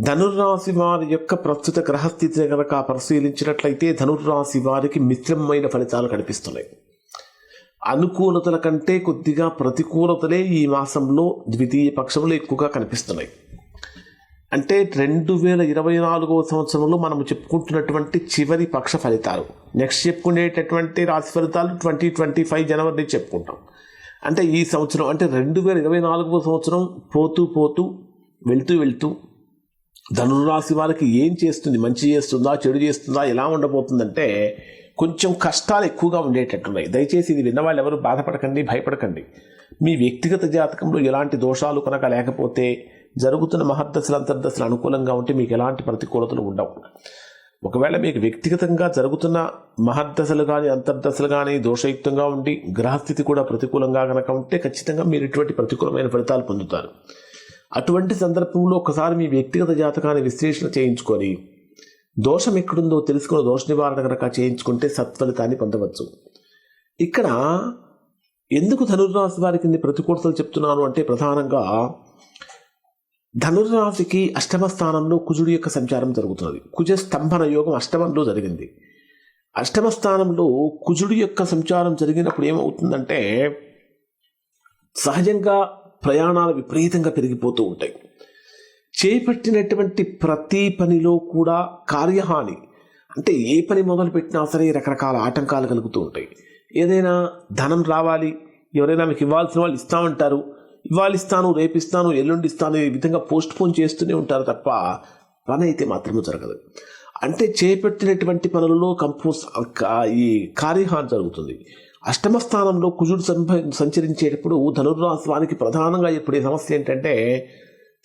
ధనుర్రాశి వారి యొక్క ప్రస్తుత గ్రహస్థితిని కనుక పరిశీలించినట్లయితే ధనుర్రాశి వారికి మిశ్రమైన ఫలితాలు కనిపిస్తున్నాయి. అనుకూలతల కంటే కొద్దిగా ప్రతికూలతలే ఈ మాసంలో ద్వితీయ పక్షంలో ఎక్కువగా కనిపిస్తున్నాయి. అంటే రెండు వేల ఇరవై నాలుగవ సంవత్సరంలో మనం చెప్పుకుంటున్నటువంటి చివరి పక్ష ఫలితాలు. నెక్స్ట్ చెప్పుకునేటటువంటి రాశి ఫలితాలు ట్వంటీ ట్వంటీ ఫైవ్ జనవరి చెప్పుకుంటాం. అంటే ఈ సంవత్సరం అంటే రెండు వేల ఇరవై నాలుగవ సంవత్సరం పోతూ పోతూ వెళ్తూ వెళ్తూ ధనురాశి వారికి ఏం చేస్తుంది? మంచి చేస్తుందా? చెడు చేస్తుందా? ఎలా ఉండబోతుందంటే కొంచెం కష్టాలు ఎక్కువగా ఉండేటట్టున్నాయి. దయచేసి ఇది విన్నవాళ్ళు ఎవరు బాధపడకండి భయపడకండి. మీ వ్యక్తిగత జాతకంలో ఎలాంటి దోషాలు కనుక లేకపోతే జరుగుతున్న మహద్దశలు అంతర్దశలు అనుకూలంగా ఉంటే మీకు ఎలాంటి ప్రతికూలతలు ఉండవు. ఒకవేళ మీకు వ్యక్తిగతంగా జరుగుతున్న మహద్దశలు కానీ అంతర్దశలు కానీ దోషయుక్తంగా ఉండి గ్రహస్థితి కూడా ప్రతికూలంగా కనుక ఉంటే ఖచ్చితంగా మీరు ఇటువంటి ప్రతికూలమైన ఫలితాలు పొందుతారు. అటువంటి సందర్భంలో ఒకసారి మీ వ్యక్తిగత జాతకాన్ని విశ్లేషణ చేయించుకొని దోషం ఎక్కడుందో తెలుసుకుని దోష నివారణ కనుక చేయించుకుంటే సత్ఫలితాన్ని పొందవచ్చు. ఇక్కడ ఎందుకు ధనుర్రాశి వారికి ప్రతికూలతలు చెప్తున్నాను అంటే ప్రధానంగా ధనుర్రాశికి అష్టమ స్థానంలో కుజుడి యొక్క సంచారం జరుగుతున్నది. కుజ స్తంభన యోగం అష్టమంలో జరిగింది. అష్టమ స్థానంలో కుజుడి యొక్క సంచారం జరిగినప్పుడు ఏమవుతుందంటే సహజంగా ప్రయాణాలు విపరీతంగా పెరిగిపోతూ ఉంటాయి. చేపట్టినటువంటి ప్రతి పనిలో కూడా కార్యహాని అంటే ఏ పని మొదలు పెట్టినా సరే రకరకాల ఆటంకాలు కలుగుతూ ఉంటాయి. ఏదైనా ధనం రావాలి ఎవరైనా మీకు ఇవ్వాల్సిన వాళ్ళు ఇస్తామంటారు ఇవాళ ఇస్తాను రేపిస్తాను ఎల్లుండి ఇస్తాను ఈ విధంగా పోస్ట్ పోన్ చేస్తూనే ఉంటారు తప్ప పని అయితే మాత్రమే జరగదు. అంటే చేపట్టినటువంటి పనులలో కంపోజ్ ఈ కార్యహాని జరుగుతుంది. అష్టమ స్థానంలో కుజుడు సంభ సంచరించేటప్పుడు ధనుర్రాశ్వానికి ప్రధానంగా ఎప్పుడే సమస్య ఏంటంటే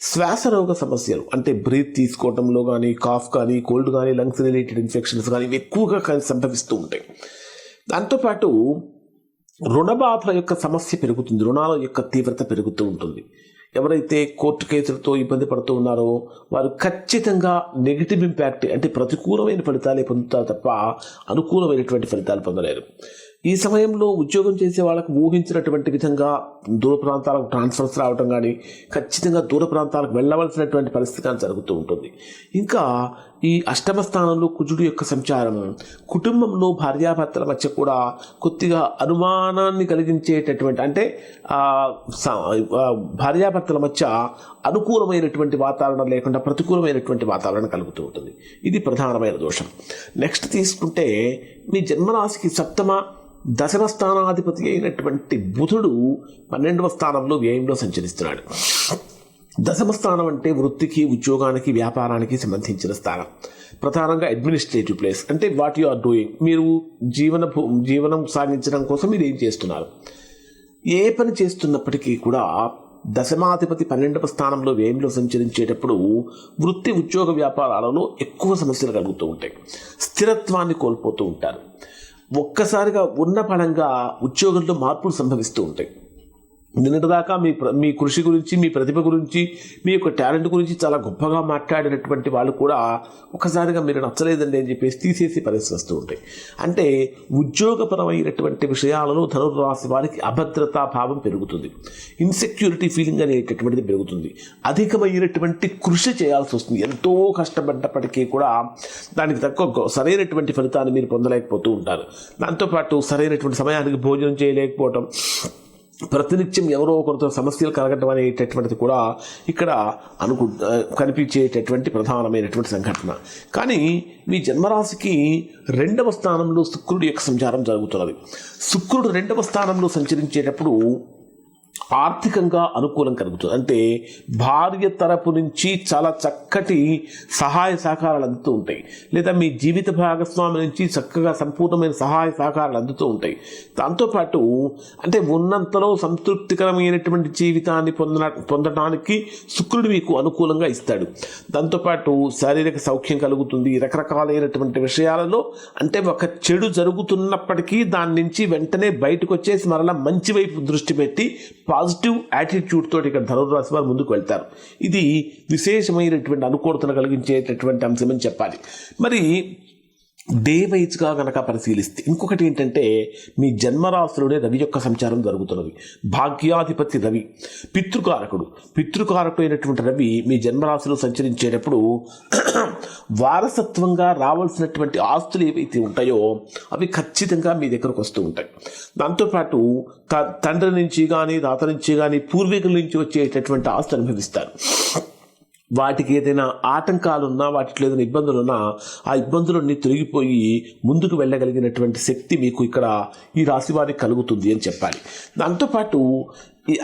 శ్వాస రోగ సమస్యలు. అంటే బ్రీత్ తీసుకోవడంలో కానీ కాఫ్ కానీ కోల్డ్ కానీ లంగ్స్ రిలేటెడ్ ఇన్ఫెక్షన్స్ కానీ ఇవి ఎక్కువగా కానీ సంభవిస్తూ ఉంటాయి. దాంతోపాటు రుణబాధల యొక్క సమస్య పెరుగుతుంది. రుణాల యొక్క తీవ్రత పెరుగుతూ ఉంటుంది. ఎవరైతే కోర్టు కేసులతో ఇబ్బంది పడుతూ ఉన్నారో వారు ఖచ్చితంగా నెగిటివ్ ఇంపాక్ట్ అంటే ప్రతికూలమైన ఫలితాలే పొందుతారు తప్ప అనుకూలమైనటువంటి ఫలితాలు పొందలేరు. ఈ సమయంలో ఉద్యోగం చేసే వాళ్ళకు ఊహించినటువంటి విధంగా దూర ప్రాంతాలకు ట్రాన్స్ఫర్స్ రావడం కానీ ఖచ్చితంగా దూర ప్రాంతాలకు వెళ్ళవలసినటువంటి పరిస్థితి కానీ జరుగుతూ ఉంటుంది. ఇంకా ఈ అష్టమ స్థానంలో కుజుడు యొక్క సంచారం కుటుంబంలో భార్యాభర్తల మధ్య కూడా కొద్దిగా అనుమానాన్ని కలిగించేటటువంటి అంటే భార్యాభర్తల మధ్య అనుకూలమైనటువంటి వాతావరణం లేకుండా ప్రతికూలమైనటువంటి వాతావరణం కలుగుతూ ఉంటుంది. ఇది ప్రధానమైన దోషం. నెక్స్ట్ తీసుకుంటే మీ జన్మరాశికి సప్తమ దశమ స్థానాధిపతి అయినటువంటి బుధుడు పన్నెండవ స్థానంలో వ్యయంలో సంచరిస్తున్నాడు. దశమ స్థానం అంటే వృత్తికి ఉద్యోగానికి వ్యాపారానికి సంబంధించిన స్థానం. ప్రధానంగా అడ్మినిస్ట్రేటివ్ ప్లేస్ అంటే వాట్ యు ఆర్ డూయింగ్ మీరు జీవన జీవనం సాగించడం కోసం మీరు ఏం చేస్తున్నారు? ఏ పని చేస్తున్నప్పటికీ కూడా దశమాధిపతి పన్నెండవ స్థానంలో వ్యయంలో సంచరించేటప్పుడు వృత్తి ఉద్యోగ వ్యాపారాలలో ఎక్కువ సమస్యలు కలుగుతూ ఉంటాయి. స్థిరత్వాన్ని కోల్పోతూ ఉంటారు. ఒక్కసారిగా ఉన్న పడంగా ఉద్యోగంలో మార్పులు సంభవిస్తూ ఉంటాయి. నిన్నటిదాకా మీ ప్ర- మీ కృషి గురించి మీ ప్రతిభ గురించి మీ యొక్క టాలెంట్ గురించి చాలా గొప్పగా మాట్లాడినటువంటి వాళ్ళు కూడా ఒకసారిగా మీరు నచ్చలేదండి అని చెప్పేసి తీసేసి పరిస్థితి వస్తూ ఉంటాయి. అంటే ఉద్యోగపరమైనటువంటి విషయాలలో ధనుర్రాశి వారికి అభద్రతా భావం పెరుగుతుంది. ఇన్సెక్యూరిటీ ఫీలింగ్ అనేటటువంటిది పెరుగుతుంది. అధికమైనటువంటి కృషి చేయాల్సి వస్తుంది. ఎంతో కష్టపడ్డప్పటికీ కూడా దానికి తక్కువ గొ- సరైనటువంటి ఫలితాన్ని మీరు పొందలేకపోతూ ఉంటారు. దాంతోపాటు సరైనటువంటి సమయానికి భోజనం చేయలేకపోవటం ప్రతినిత్యం ఎవరో ఒకరితో సమస్యలు కలగటం అనేటటువంటిది కూడా ఇక్కడ అనుకు కనిపించేటటువంటి ప్రధానమైనటువంటి సంఘటన. కానీ మీ జన్మరాశికి రెండవ స్థానంలో శుక్రుడి యొక్క సంచారం జరుగుతున్నది. శుక్రుడు రెండవ స్థానంలో సంచరించేటప్పుడు ఆర్థికంగా అనుకూలం కలుగుతుంది. అంటే భార్య తరపు నుంచి చాలా చక్కటి సహాయ సహకారాలు అందుతూ ఉంటాయి. లేదా మీ జీవిత భాగస్వామి నుంచి చక్కగా సంపూర్ణమైన సహాయ సహకారాలు అందుతూ ఉంటాయి. దాంతోపాటు అంటే ఉన్నంతలో సంతృప్తికరమైనటువంటి జీవితాన్ని పొందన పొందడానికి శుక్రుడు మీకు అనుకూలంగా ఇస్తాడు. దాంతోపాటు శారీరక సౌఖ్యం కలుగుతుంది. రకరకాలైనటువంటి విషయాలలో అంటే ఒక చెడు జరుగుతున్నప్పటికీ దాని నుంచి వెంటనే బయటకు వచ్చేసి మరలా మంచి వైపు దృష్టి పెట్టి పాజిటివ్ యాటిట్యూడ్ తోటి ఇక్కడ ధనుర్రాశి వారు ముందుకు వెళ్తారు. ఇది విశేషమైనటువంటి అనుకూలతను కలిగించేటటువంటి అంశం అని చెప్పాలి. మరి డే వైజ్గా గనక పరిశీలిస్తే ఇంకొకటి ఏంటంటే మీ జన్మరాశిలోనే రవి యొక్క సంచారం జరుగుతున్నది. భాగ్యాధిపతి రవి పితృకారకుడు. పితృకారకుడు అయినటువంటి రవి మీ జన్మరాశిలో సంచరించేటప్పుడు వారసత్వంగా రావాల్సినటువంటి ఆస్తులు ఏవైతే ఉంటాయో అవి ఖచ్చితంగా మీ దగ్గరకు వస్తూ ఉంటాయి. దాంతోపాటు త- తండ్రి నుంచి కానీ తాత నుంచి కానీ పూర్వీకుల నుంచి వచ్చేటటువంటి ఆస్తులు అనుభవిస్తారు. వాటికి ఏదైనా ఆటంకాలున్నా వాటిలో ఏదైనా ఇబ్బందులున్నా ఆ ఇబ్బందులన్నీ తొలగిపోయి ముందుకు వెళ్ళగలిగినటువంటి శక్తి మీకు ఇక్కడ ఈ రాశి వారికి కలుగుతుంది అని చెప్పాలి. దాంతోపాటు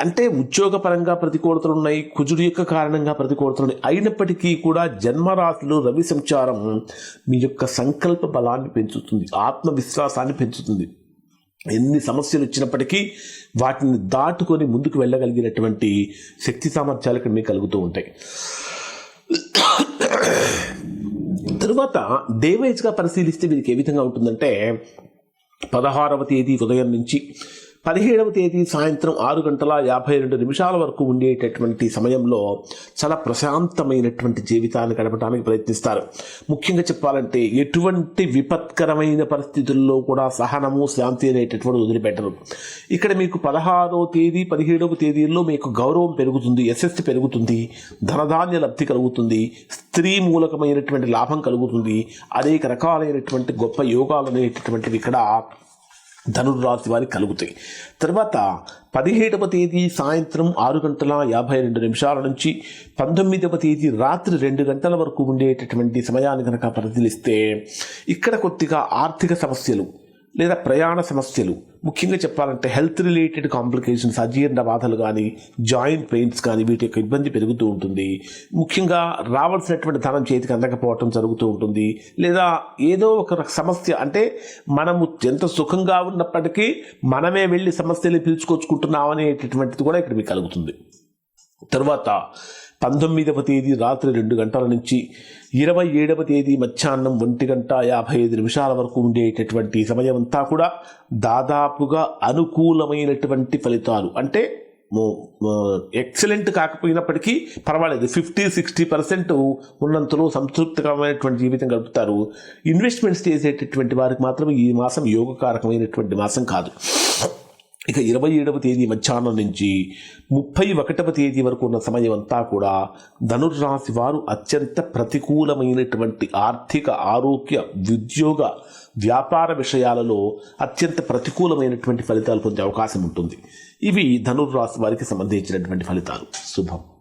అంటే ఉద్యోగపరంగా ప్రతికూలతలు ఉన్నాయి కుజుడు యొక్క కారణంగా ప్రతికూలతలు ఉన్నాయి. అయినప్పటికీ కూడా జన్మరాశిలో రవి సంచారం మీ యొక్క సంకల్ప బలాన్ని పెంచుతుంది ఆత్మవిశ్వాసాన్ని పెంచుతుంది. ఎన్ని సమస్యలు వచ్చినప్పటికీ వాటిని దాటుకొని ముందుకు వెళ్ళగలిగినటువంటి శక్తి సామర్థ్యాలు ఇక్కడ మీకు కలుగుతూ ఉంటాయి. తరువాత డేవైజ్గా పరిశీలిస్తే వీరికి ఏ విధంగా ఉంటుందంటే పదహారవ తేదీ ఉదయం నుంచి పదిహేడవ తేదీ సాయంత్రం ఆరు గంటల యాభై రెండు నిమిషాల వరకు ఉండేటటువంటి సమయంలో చాలా ప్రశాంతమైనటువంటి జీవితాన్ని గడపడానికి ప్రయత్నిస్తారు. ముఖ్యంగా చెప్పాలంటే ఎటువంటి విపత్కరమైన పరిస్థితుల్లో కూడా సహనము శాంతి అనేటటువంటి వదిలిపెట్టరు. ఇక్కడ మీకు పదహారవ తేదీ పదిహేడవ తేదీల్లో మీకు గౌరవం పెరుగుతుంది యశస్సు పెరుగుతుంది ధనధాన్య లబ్ధి కలుగుతుంది స్త్రీ మూలకమైనటువంటి లాభం కలుగుతుంది అనేక రకాలైనటువంటి గొప్ప యోగాలు అనేటటువంటివి ఇక్కడ ధనుర్రాశి వారికి కలుగుతాయి. తర్వాత పదిహేడవ తేదీ సాయంత్రం ఆరు గంటల యాభై రెండు నిమిషాల నుంచి పంతొమ్మిదవ తేదీ రాత్రి రెండు గంటల వరకు ఉండేటటువంటి సమయాన్ని కనుక పరిశీలిస్తే ఇక్కడ కొద్దిగా ఆర్థిక సమస్యలు లేదా ప్రయాణ సమస్యలు. ముఖ్యంగా చెప్పాలంటే హెల్త్ రిలేటెడ్ కాంప్లికేషన్స్ అజీర్ణ బాధలు కానీ జాయింట్ పెయిన్స్ కానీ వీటి యొక్క ఇబ్బంది పెరుగుతూ ఉంటుంది. ముఖ్యంగా రావాల్సినటువంటి ధనం చేతికి అందకపోవటం జరుగుతూ ఉంటుంది. లేదా ఏదో ఒక సమస్య అంటే మనము ఎంత సుఖంగా ఉన్నప్పటికీ మనమే వెళ్ళి సమస్యలు పిలుచుకొచ్చుకుంటున్నాం అనేటటువంటిది కూడా ఇక్కడ మీకు కలుగుతుంది. తర్వాత పంతొమ్మిదవ తేదీ రాత్రి రెండు గంటల నుంచి ఇరవై ఏడవ తేదీ మధ్యాహ్నం ఒంటి గంట యాభై ఐదు నిమిషాల వరకు ఉండేటటువంటి సమయం అంతా కూడా దాదాపుగా అనుకూలమైనటువంటి ఫలితాలు. అంటే ఎక్సలెంట్ కాకపోయినప్పటికీ పర్వాలేదు. ఫిఫ్టీ సిక్స్టీ పర్సెంట్ ఉన్నంతలో సంతృప్తికరమైనటువంటి జీవితం గడుపుతారు. ఇన్వెస్ట్మెంట్స్ చేసేటటువంటి వారికి మాత్రం ఈ మాసం యోగకారకమైనటువంటి మాసం కాదు. ఇక ఇరవై ఏడవ తేదీ మధ్యాహ్నం నుంచి ముప్పై ఒకటవ తేదీ వరకు ఉన్న సమయం అంతా కూడా ధనుర్రాశి వారు అత్యంత ప్రతికూలమైనటువంటి ఆర్థిక ఆరోగ్య ఉద్యోగ వ్యాపార విషయాలలో అత్యంత ప్రతికూలమైనటువంటి ఫలితాలు పొందే అవకాశం ఉంటుంది. ఇవి ధనుర్రాశి వారికి సంబంధించినటువంటి ఫలితాలు. శుభం.